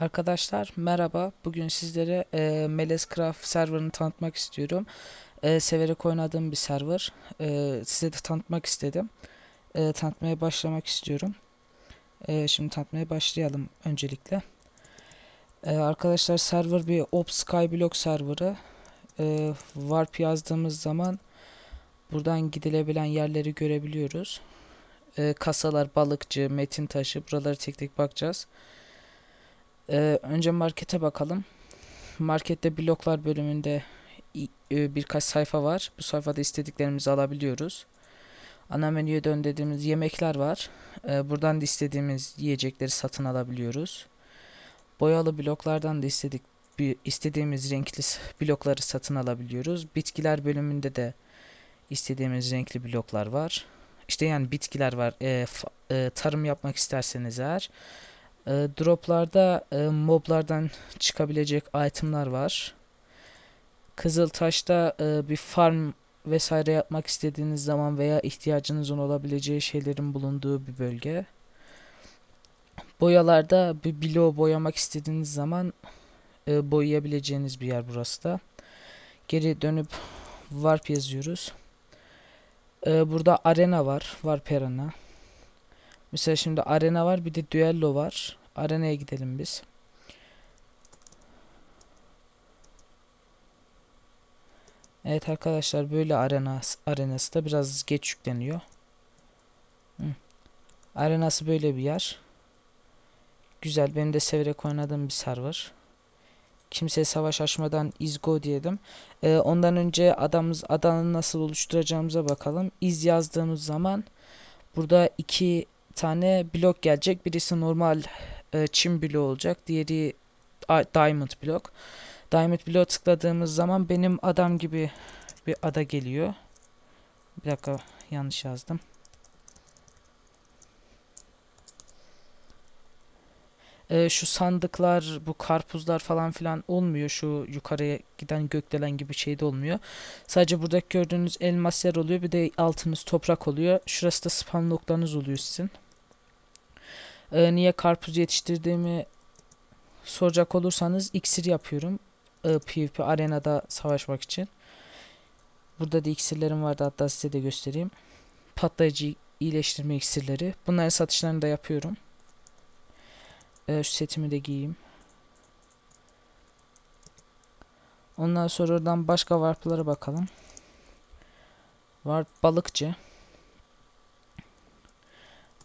Arkadaşlar merhaba. Bugün sizlere e, Melezcraft serverını tanıtmak istiyorum. E, severek oynadığım bir server. E, size de tanıtmak istedim. E, tanıtmaya başlamak istiyorum. E, şimdi tanıtmaya başlayalım öncelikle. E, arkadaşlar server bir Op Skyblock serverı. E, Warp yazdığımız zaman buradan gidilebilen yerleri görebiliyoruz. E, kasalar, balıkçı, metin taşı buraları tek tek bakacağız. Ee, önce markete bakalım. Markette bloklar bölümünde e, birkaç sayfa var. Bu sayfada istediklerimizi alabiliyoruz. Ana menüye dön dediğimiz yemekler var. Ee, buradan da istediğimiz yiyecekleri satın alabiliyoruz. Boyalı bloklardan da istedik istediğimiz renkli blokları satın alabiliyoruz. Bitkiler bölümünde de istediğimiz renkli bloklar var. İşte yani bitkiler var. E, e, tarım yapmak isterseniz eğer e, droplarda e, moblardan çıkabilecek itemlar var. Kızıltaş'ta e, bir farm vesaire yapmak istediğiniz zaman veya ihtiyacınızın olabileceği şeylerin bulunduğu bir bölge. Boyalarda bir bloğu boyamak istediğiniz zaman e, boyayabileceğiniz bir yer burası da. Geri dönüp warp yazıyoruz. E, burada arena var. Warp arena. Mesela şimdi arena var bir de düello var. Arenaya gidelim biz. Evet arkadaşlar böyle arena arenası da biraz geç yükleniyor. Hı. Arenası böyle bir yer. Güzel benim de severek oynadığım bir server. Kimseye savaş açmadan izgo diyelim. Ee, ondan önce adamız adanı nasıl oluşturacağımıza bakalım. İz yazdığımız zaman burada iki tane blok gelecek. Birisi normal e, çim bloğu olacak. Diğeri diamond blok. Diamond bloğu tıkladığımız zaman benim adam gibi bir ada geliyor. Bir dakika yanlış yazdım. Ee, şu sandıklar, bu karpuzlar falan filan olmuyor. Şu yukarıya giden gökdelen gibi şey de olmuyor. Sadece buradaki gördüğünüz elmas yer oluyor. Bir de altınız toprak oluyor. Şurası da spam noktanız oluyor sizin. Ee, niye karpuz yetiştirdiğimi soracak olursanız iksir yapıyorum. Ee, PvP arenada savaşmak için. Burada da iksirlerim vardı hatta size de göstereyim. Patlayıcı iyileştirme iksirleri. Bunların satışlarını da yapıyorum. Ee, şu setimi de giyeyim. Ondan sonra oradan başka warp'lara bakalım. Warp balıkçı.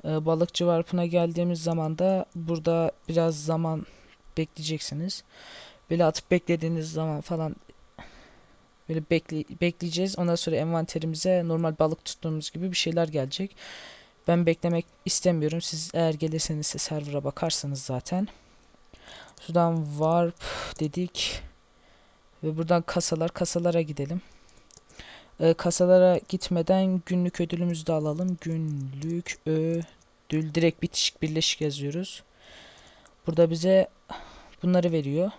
Ee, balıkçı warp'ına geldiğimiz zaman da burada biraz zaman bekleyeceksiniz. Böyle atıp beklediğiniz zaman falan böyle bekle bekleyeceğiz. Ondan sonra envanterimize normal balık tuttuğumuz gibi bir şeyler gelecek. Ben beklemek istemiyorum. Siz eğer gelirseniz server'a bakarsanız zaten. Şuradan warp dedik. Ve buradan kasalar. Kasalara gidelim. Ee, kasalara gitmeden günlük ödülümüzü de alalım. Günlük ödül. Direkt bitişik birleşik yazıyoruz. Burada bize bunları veriyor.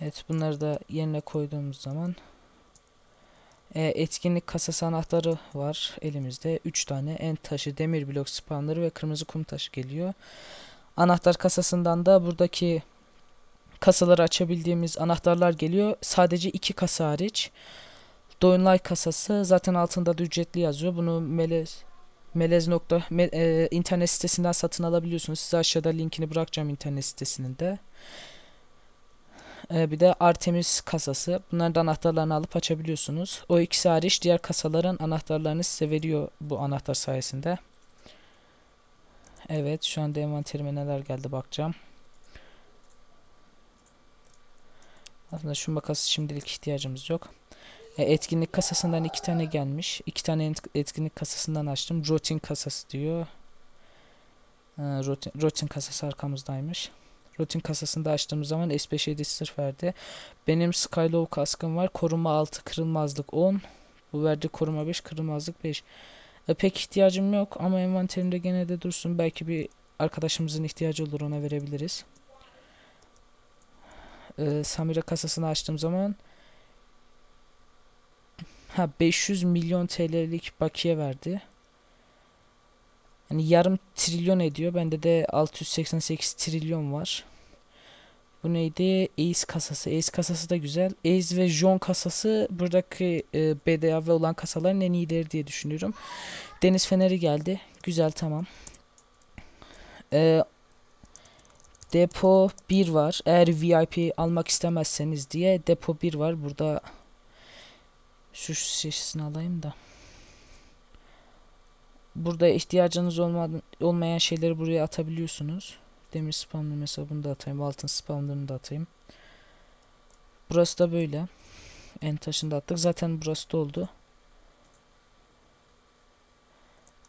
Evet bunları da yerine koyduğumuz zaman e, etkinlik kasası anahtarı var elimizde. 3 tane en taşı, demir blok spawnları ve kırmızı kum taşı geliyor. Anahtar kasasından da buradaki kasaları açabildiğimiz anahtarlar geliyor. Sadece iki kasa hariç. Downlight kasası zaten altında da ücretli yazıyor. Bunu melez melez nokta me, e, internet sitesinden satın alabiliyorsunuz. Size aşağıda linkini bırakacağım internet sitesinin de. E, bir de Artemis kasası. Bunların anahtarlarını alıp açabiliyorsunuz. O ikisi hariç diğer kasaların anahtarlarını size veriyor bu anahtar sayesinde. Evet şu anda envanterime neler geldi bakacağım. Aslında şu makası şimdilik ihtiyacımız yok. E, etkinlik kasasından iki tane gelmiş. İki tane etkinlik kasasından açtım. Rotin kasası diyor. E, rotin, rotin kasası arkamızdaymış. Rotin kasasında açtığımız zaman S5 sırf verdi. Benim Skylow kaskım var. Koruma 6, kırılmazlık 10. Bu verdi koruma 5, kırılmazlık 5. E, pek ihtiyacım yok ama envanterimde gene de dursun. Belki bir arkadaşımızın ihtiyacı olur ona verebiliriz. E, Samira kasasını açtığım zaman ha 500 milyon TL'lik bakiye verdi. Yani yarım trilyon ediyor. Bende de 688 trilyon var. Bu neydi? Ace kasası. Ace kasası da güzel. Ace ve John kasası buradaki e, BDAV olan kasaların en iyileri diye düşünüyorum. Deniz Feneri geldi. Güzel tamam. E, depo 1 var. Eğer VIP almak istemezseniz diye depo 1 var. Burada şu şişesini alayım da. Burada ihtiyacınız olmayan şeyleri buraya atabiliyorsunuz. Demir spawner mesela bunu da atayım. Altın spawner'ını da atayım. Burası da böyle. En taşını da attık. Zaten burası da oldu.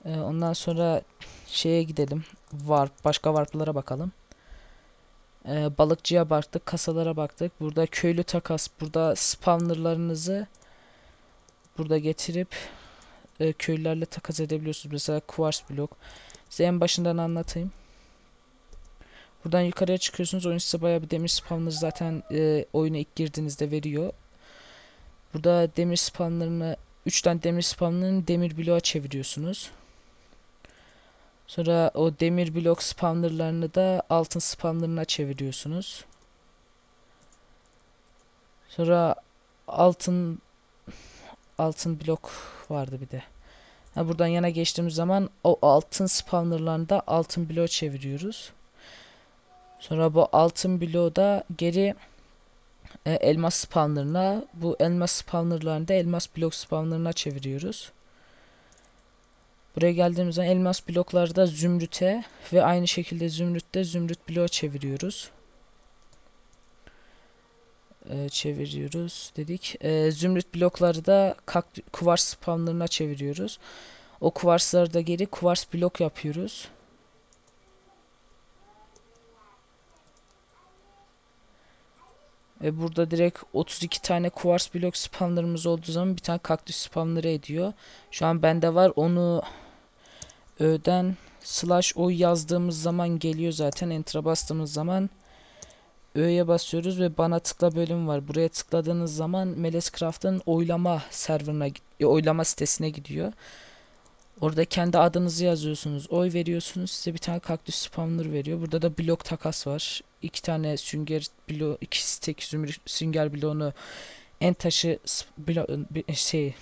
Ee, ondan sonra şeye gidelim. Warp. Başka warp'lara bakalım. Ee, balıkçıya baktık. Kasalara baktık. Burada köylü takas. Burada spawnerlarınızı burada getirip e, köylülerle takas edebiliyorsunuz. Mesela quartz blok. Size en başından anlatayım. Buradan yukarıya çıkıyorsunuz. Oyun size bayağı bir demir spawner zaten e, oyuna ilk girdiğinizde veriyor. Burada demir spawnlarını 3 tane demir spawnlarını demir bloğa çeviriyorsunuz. Sonra o demir blok spawnerlarını da altın spawnerına çeviriyorsunuz. Sonra altın altın blok vardı bir de. Ha, buradan yana geçtiğimiz zaman o altın spawnerlarını da altın bloğa çeviriyoruz. Sonra bu altın bloğu da geri e, elmas spawnerına bu elmas spawnerlarını da elmas blok spawnerına çeviriyoruz. Buraya geldiğimiz zaman elmas blokları da zümrüte ve aynı şekilde zümrütte zümrüt bloğa çeviriyoruz. Ee, çeviriyoruz dedik. Ee, zümrüt blokları da kuvars spawnerına çeviriyoruz. O kuvarsları da geri kuvars blok yapıyoruz. Ve burada direkt 32 tane kuvars blok spawnerımız olduğu zaman bir tane kaktüs spawnerı ediyor. Şu an bende var. Onu öden slash o yazdığımız zaman geliyor zaten. Enter'a bastığımız zaman Ö'ye basıyoruz ve bana tıkla bölüm var. Buraya tıkladığınız zaman Melescraft'ın oylama serverına, oylama sitesine gidiyor. Orada kendi adınızı yazıyorsunuz. Oy veriyorsunuz. Size bir tane kaktüs spawner veriyor. Burada da blok takas var. İki tane sünger blok, iki stek sünger bloğunu en taşı blo, şey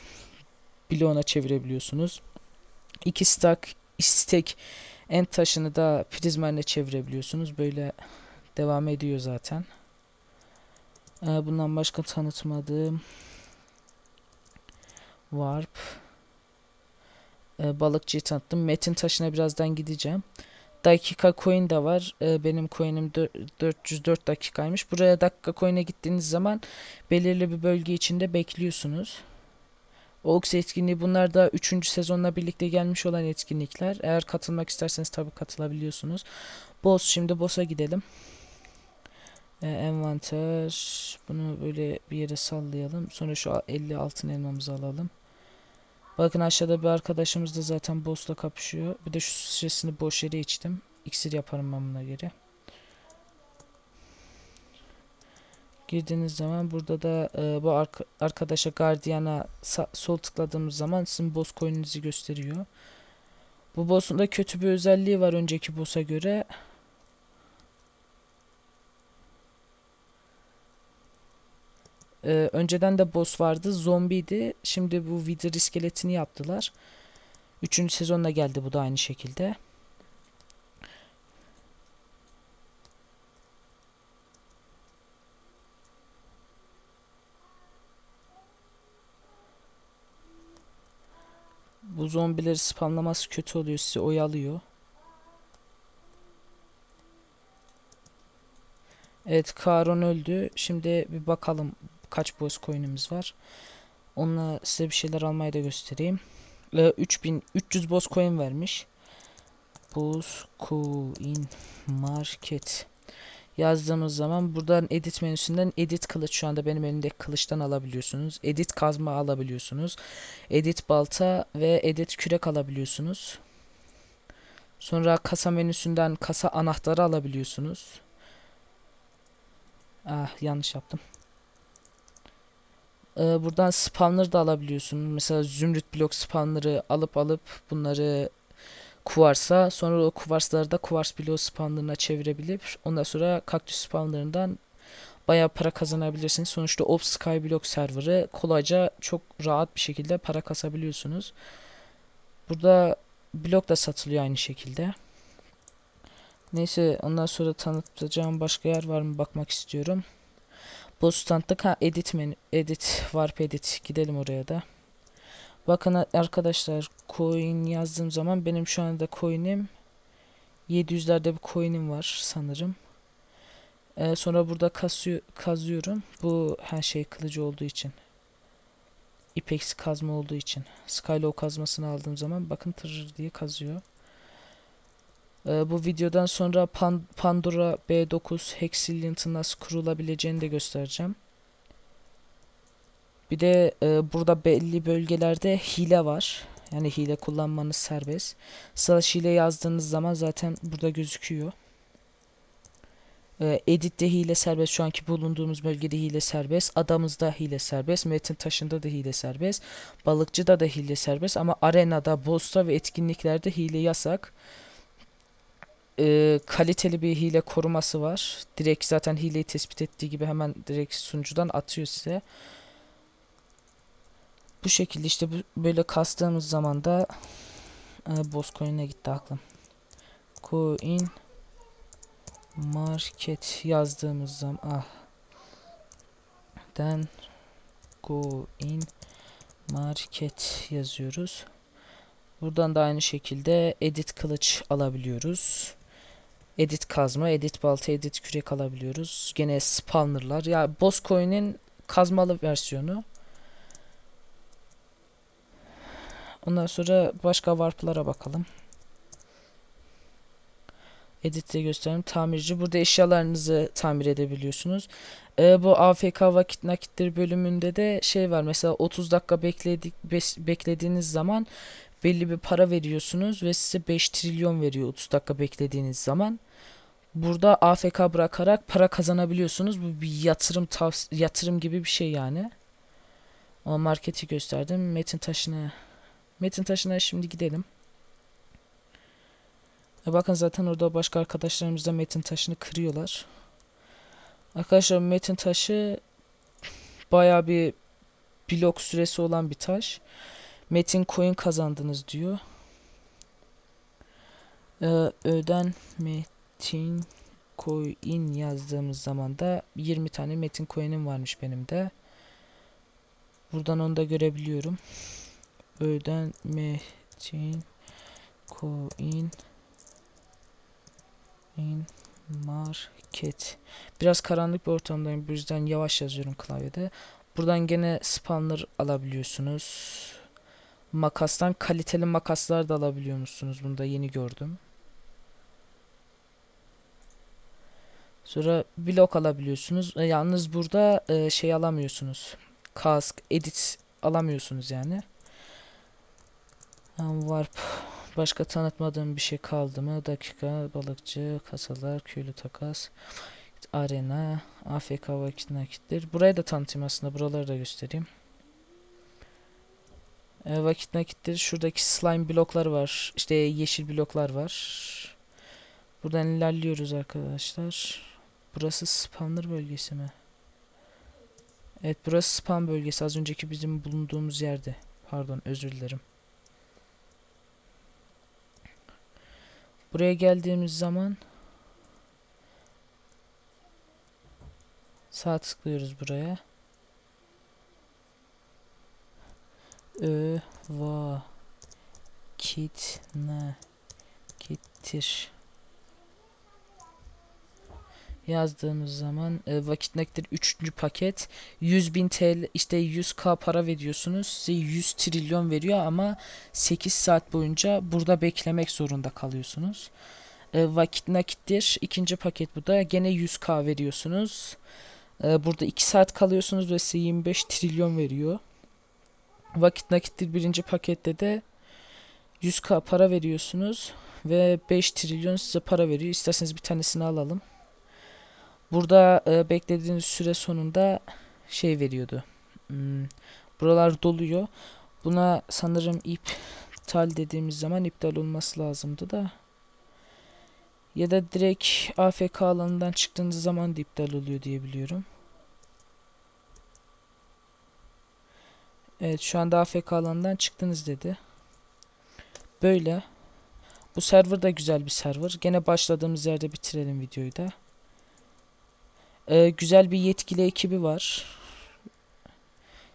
bloğuna çevirebiliyorsunuz. İki stack istek en taşını da prizmayla çevirebiliyorsunuz. Böyle devam ediyor zaten. Ee, bundan başka tanıtmadığım Warp e, balıkçıyı tanıttım. Metin taşına birazdan gideceğim. Dakika coin de var. E, benim coin'im 404 dakikaymış. Buraya dakika coin'e gittiğiniz zaman belirli bir bölge içinde bekliyorsunuz. Ox etkinliği bunlar da 3. sezonla birlikte gelmiş olan etkinlikler. Eğer katılmak isterseniz tabi katılabiliyorsunuz. Boss şimdi boss'a gidelim. E, envanter bunu böyle bir yere sallayalım. Sonra şu 50 altın elmamızı alalım. Bakın aşağıda bir arkadaşımız da zaten boss'la kapışıyor. Bir de şu şişesini boş yere içtim. İksir yaparım ben buna göre. Girdiğiniz zaman burada da e, bu arka, arkadaşa gardiyana sol tıkladığımız zaman sizin boss coin'inizi gösteriyor. Bu boss'un da kötü bir özelliği var önceki boss'a göre. Ee, önceden de boss vardı. Zombiydi. Şimdi bu Wither iskeletini yaptılar. Üçüncü sezonda geldi bu da aynı şekilde. Bu zombileri spamlaması kötü oluyor. Sizi oyalıyor. Evet Karon öldü. Şimdi bir bakalım kaç boss coin'imiz var. Onunla size bir şeyler almayı da göstereyim. Ee, 3300 boss coin vermiş. Boss coin market yazdığımız zaman buradan edit menüsünden edit kılıç şu anda benim elimdeki kılıçtan alabiliyorsunuz. Edit kazma alabiliyorsunuz. Edit balta ve edit kürek alabiliyorsunuz. Sonra kasa menüsünden kasa anahtarı alabiliyorsunuz. Ah yanlış yaptım. Ee, buradan spawner da alabiliyorsun. Mesela zümrüt blok spawner'ı alıp alıp bunları kuvarsa sonra o kuvarsları da kuvars bloğu spawnlarına çevirebilip ondan sonra kaktüs spawnlarından bayağı para kazanabilirsiniz. Sonuçta Op Skyblock serverı kolayca çok rahat bir şekilde para kasabiliyorsunuz. Burada blok da satılıyor aynı şekilde. Neyse ondan sonra tanıtacağım başka yer var mı bakmak istiyorum. Bostand'da ha edit menü, edit warp edit gidelim oraya da. Bakın arkadaşlar coin yazdığım zaman benim şu anda coin'im 700'lerde bir coin'im var sanırım. Ee, sonra burada kasıyor, kazıyorum. Bu her şey kılıcı olduğu için. Ipex kazma olduğu için. Skylow kazmasını aldığım zaman bakın tırır diye kazıyor. Ee, bu videodan sonra Pan- Pandora B9 Hexillion'ın nasıl kurulabileceğini de göstereceğim. Bir de e, burada belli bölgelerde hile var. Yani hile kullanmanız serbest. Slash hile yazdığınız zaman zaten burada gözüküyor. E, Edit'te hile serbest. Şu anki bulunduğumuz bölgede hile serbest. Adamızda hile serbest. Metin taşında da hile serbest. Balıkçıda da hile serbest. Ama arenada, boss'ta ve etkinliklerde hile yasak. E, kaliteli bir hile koruması var. Direkt zaten hileyi tespit ettiği gibi hemen direkt sunucudan atıyor size. Bu şekilde işte böyle kastığımız zaman da e, boss coin'e gitti aklım. Coin market yazdığımız zaman ah den coin market yazıyoruz. Buradan da aynı şekilde edit kılıç alabiliyoruz. Edit kazma, edit balta, edit kürek alabiliyoruz. Gene spawnerlar. Ya boss coin'in kazmalı versiyonu. Ondan sonra başka warp'lara bakalım. Edit'te göstereyim. Tamirci. Burada eşyalarınızı tamir edebiliyorsunuz. Ee, bu AFK vakit nakittir bölümünde de şey var. Mesela 30 dakika bekledik, bes- beklediğiniz zaman belli bir para veriyorsunuz ve size 5 trilyon veriyor 30 dakika beklediğiniz zaman. Burada AFK bırakarak para kazanabiliyorsunuz. Bu bir yatırım yatırım gibi bir şey yani. Ama marketi gösterdim. Metin taşına Metin taşına şimdi gidelim. E bakın zaten orada başka arkadaşlarımız da metin taşını kırıyorlar. Arkadaşlar metin taşı baya bir blok süresi olan bir taş. Metin coin kazandınız diyor. Ee, öden metin coin yazdığımız zaman da 20 tane metin coin'im varmış benim de. Buradan onu da görebiliyorum. Öden metin coin in market. Biraz karanlık bir ortamdayım. Bu yüzden yavaş yazıyorum klavyede. Buradan gene spawner alabiliyorsunuz. Makastan kaliteli makaslar da alabiliyor musunuz? Bunu da yeni gördüm. Sonra blok alabiliyorsunuz. E, yalnız burada e, şey alamıyorsunuz. Kask, edit alamıyorsunuz yani. Warp. Başka tanıtmadığım bir şey kaldı mı? Dakika, balıkçı, kasalar, köylü takas, arena, AFK vakit nakittir. Burayı da tanıtayım aslında. Buraları da göstereyim. E, vakit nakittir. Şuradaki slime bloklar var. İşte yeşil bloklar var. Buradan ilerliyoruz arkadaşlar. Burası spawner bölgesi mi? Evet burası spam bölgesi. Az önceki bizim bulunduğumuz yerde. Pardon özür dilerim. Buraya geldiğimiz zaman sağ tıklıyoruz buraya. Ö va ne getir yazdığımız zaman e, vakit nakittir 3. paket 100.000 TL işte 100k para veriyorsunuz size 100 trilyon veriyor ama 8 saat boyunca burada beklemek zorunda kalıyorsunuz. E, vakit nakittir ikinci paket bu da gene 100k veriyorsunuz. E, burada 2 saat kalıyorsunuz ve size 25 trilyon veriyor. Vakit nakittir birinci pakette de 100k para veriyorsunuz ve 5 trilyon size para veriyor. İsterseniz bir tanesini alalım. Burada e, beklediğiniz süre sonunda şey veriyordu. Hmm, buralar doluyor. Buna sanırım ip iptal dediğimiz zaman iptal olması lazımdı da. Ya da direkt AFK alanından çıktığınız zaman da iptal oluyor diye biliyorum. Evet şu anda AFK alanından çıktınız dedi. Böyle. Bu server da güzel bir server. Gene başladığımız yerde bitirelim videoyu da. Ee, güzel bir yetkili ekibi var.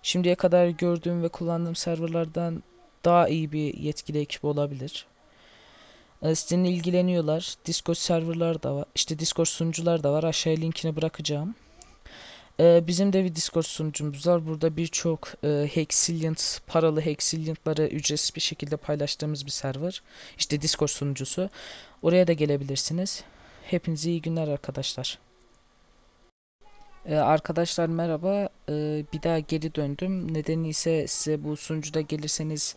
Şimdiye kadar gördüğüm ve kullandığım serverlardan daha iyi bir yetkili ekip olabilir. Ee, sizinle ilgileniyorlar. Discord serverlar da var. İşte Discord sunucular da var. Aşağıya linkini bırakacağım. Ee, bizim de bir Discord sunucumuz var. Burada birçok e, Hexilliant, paralı Hexilliant'ları ücretsiz bir şekilde paylaştığımız bir server. İşte Discord sunucusu. Oraya da gelebilirsiniz. Hepinize iyi günler arkadaşlar. Ee, arkadaşlar merhaba. Ee, bir daha geri döndüm. Nedeni ise size bu sunucuda gelirseniz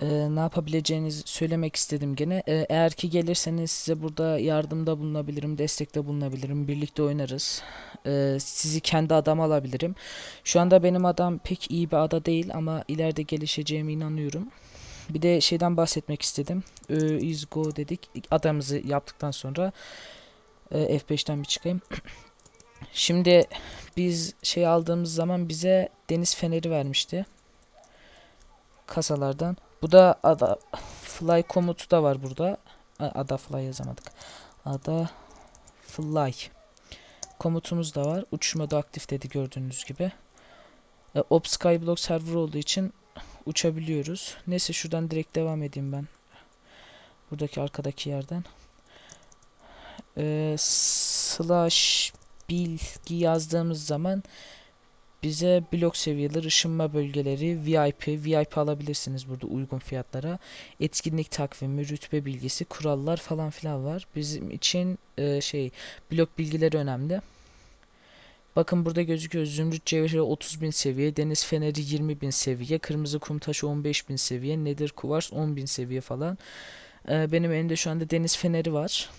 e, ne yapabileceğinizi söylemek istedim gene. Ee, eğer ki gelirseniz size burada yardımda bulunabilirim, destekte bulunabilirim. Birlikte oynarız. Ee, sizi kendi adama alabilirim. Şu anda benim adam pek iyi bir ada değil ama ileride gelişeceğime inanıyorum. Bir de şeyden bahsetmek istedim. Ee, is go dedik. Adamızı yaptıktan sonra e, F5'ten bir çıkayım. Şimdi biz şey aldığımız zaman bize deniz feneri vermişti. Kasalardan. Bu da ada fly komutu da var burada. Ada fly yazamadık. Ada fly komutumuz da var. Uçuş modu aktif dedi gördüğünüz gibi. E, Op Skyblock server olduğu için uçabiliyoruz. Neyse şuradan direkt devam edeyim ben. Buradaki arkadaki yerden. E, slash bilgi yazdığımız zaman bize blok seviyeleri, ışınma bölgeleri, VIP, VIP alabilirsiniz burada uygun fiyatlara. Etkinlik takvimi, rütbe bilgisi, kurallar falan filan var. Bizim için e, şey blok bilgileri önemli. Bakın burada gözüküyor. Zümrüt cevheri 30.000 seviye, deniz feneri 20.000 seviye, kırmızı kum taşı 15.000 seviye, nedir kuvars 10.000 seviye falan. E, benim elimde şu anda deniz feneri var.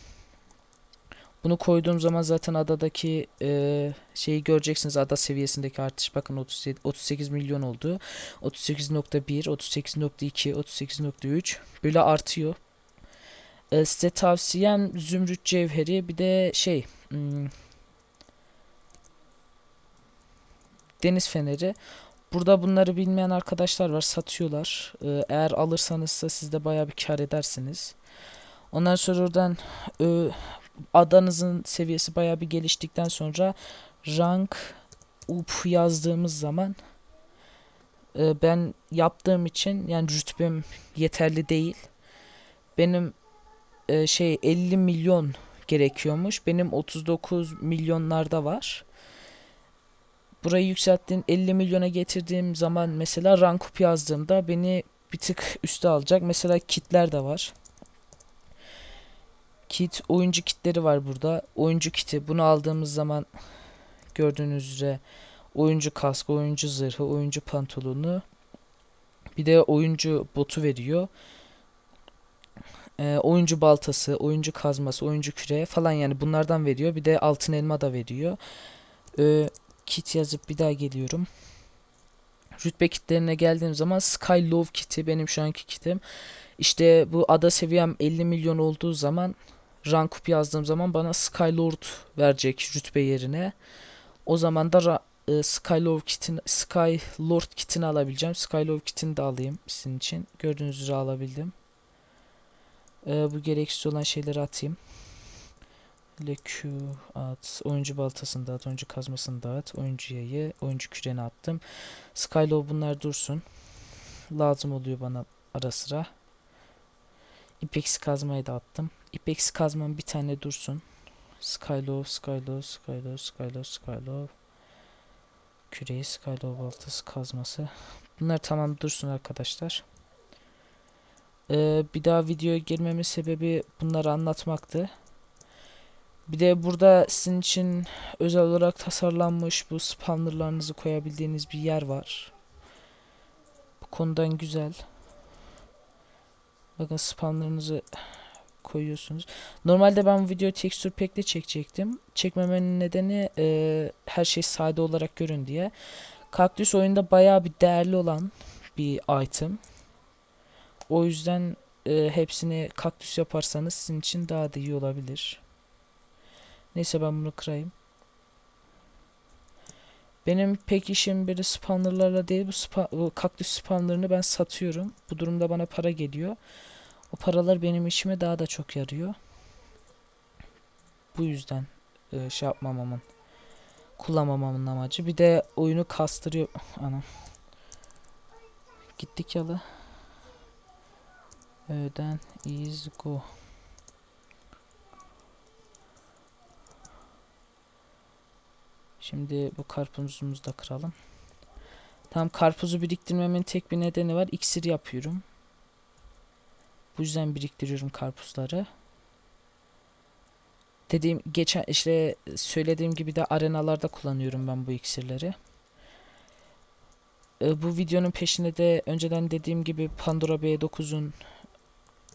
Bunu koyduğum zaman zaten adadaki e, şeyi göreceksiniz. Ada seviyesindeki artış bakın 37, 38 milyon oldu. 38.1, 38.2, 38.3 böyle artıyor. E, size tavsiyem zümrüt cevheri bir de şey hmm, deniz feneri. Burada bunları bilmeyen arkadaşlar var satıyorlar. E, eğer alırsanız da siz de baya bir kar edersiniz. Ondan sonra oradan adanızın seviyesi baya bir geliştikten sonra rank up yazdığımız zaman e, ben yaptığım için yani rütbem yeterli değil. Benim e, şey 50 milyon gerekiyormuş. Benim 39 milyonlarda var. Burayı yükselttiğim 50 milyona getirdiğim zaman mesela rank up yazdığımda beni bir tık üste alacak. Mesela kitler de var. Kit oyuncu kitleri var burada. Oyuncu kiti bunu aldığımız zaman gördüğünüz üzere oyuncu kaskı, oyuncu zırhı, oyuncu pantolonu bir de oyuncu botu veriyor. Ee, oyuncu baltası, oyuncu kazması, oyuncu küre falan yani bunlardan veriyor. Bir de altın elma da veriyor. Ee, kit yazıp bir daha geliyorum. Rütbe kitlerine geldiğim zaman Sky Love kiti benim şu anki kitim. İşte bu ada seviyem 50 milyon olduğu zaman rank up yazdığım zaman bana Skylord verecek rütbe yerine. O zaman da e, Skylord kitini Skylord kitini alabileceğim. Skylord kitini de alayım sizin için. Gördüğünüz üzere alabildim. E, bu gereksiz olan şeyleri atayım. Le at. Oyuncu baltasını dağıt. Oyuncu kazmasını dağıt. Oyuncu yayı. Oyuncu küreni attım. Skylord bunlar dursun. Lazım oluyor bana ara sıra. İpeksi kazmayı da attım. İpeksi kazmam bir tane dursun. Skylove, Skylove, Skylove, Skylove, Skylove. Küreği, Skylove baltası, kazması. Bunlar tamam dursun arkadaşlar. Ee, bir daha videoya girmemin sebebi bunları anlatmaktı. Bir de burada sizin için özel olarak tasarlanmış bu spawnerlarınızı koyabildiğiniz bir yer var. Bu konudan güzel. Bakın spamlarınızı koyuyorsunuz. Normalde ben bu videoyu tekstür pack'le çekecektim. Çekmemenin nedeni e, her şey sade olarak görün diye. Kaktüs oyunda bayağı bir değerli olan bir item. O yüzden e, hepsini kaktüs yaparsanız sizin için daha da iyi olabilir. Neyse ben bunu kırayım. Benim pek işim böyle spawnerlarla değil bu, spa, bu kaktüs spawnerlarını ben satıyorum. Bu durumda bana para geliyor. O paralar benim işime daha da çok yarıyor. Bu yüzden e, şey yapmamamın kullanmamamın amacı. Bir de oyunu kastırıyor. Anam. Gittik yalı. Öden is go. Şimdi bu karpuzumuzu da kıralım. Tam karpuzu biriktirmemin tek bir nedeni var. İksir yapıyorum. Bu yüzden biriktiriyorum karpuzları. Dediğim geçen işte söylediğim gibi de arenalarda kullanıyorum ben bu iksirleri. E, bu videonun peşinde de önceden dediğim gibi Pandora B9'un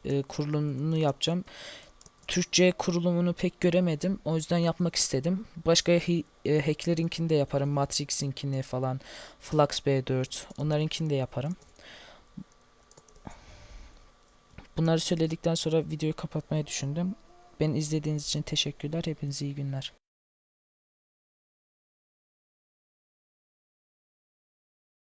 e, kurulumunu yapacağım. Türkçe kurulumunu pek göremedim. O yüzden yapmak istedim. Başka e, hacklerinkini de yaparım. Matrix'inkini falan. Flux B4. Onlarınkini de yaparım. Bunları söyledikten sonra videoyu kapatmayı düşündüm. Beni izlediğiniz için teşekkürler. Hepinize iyi günler.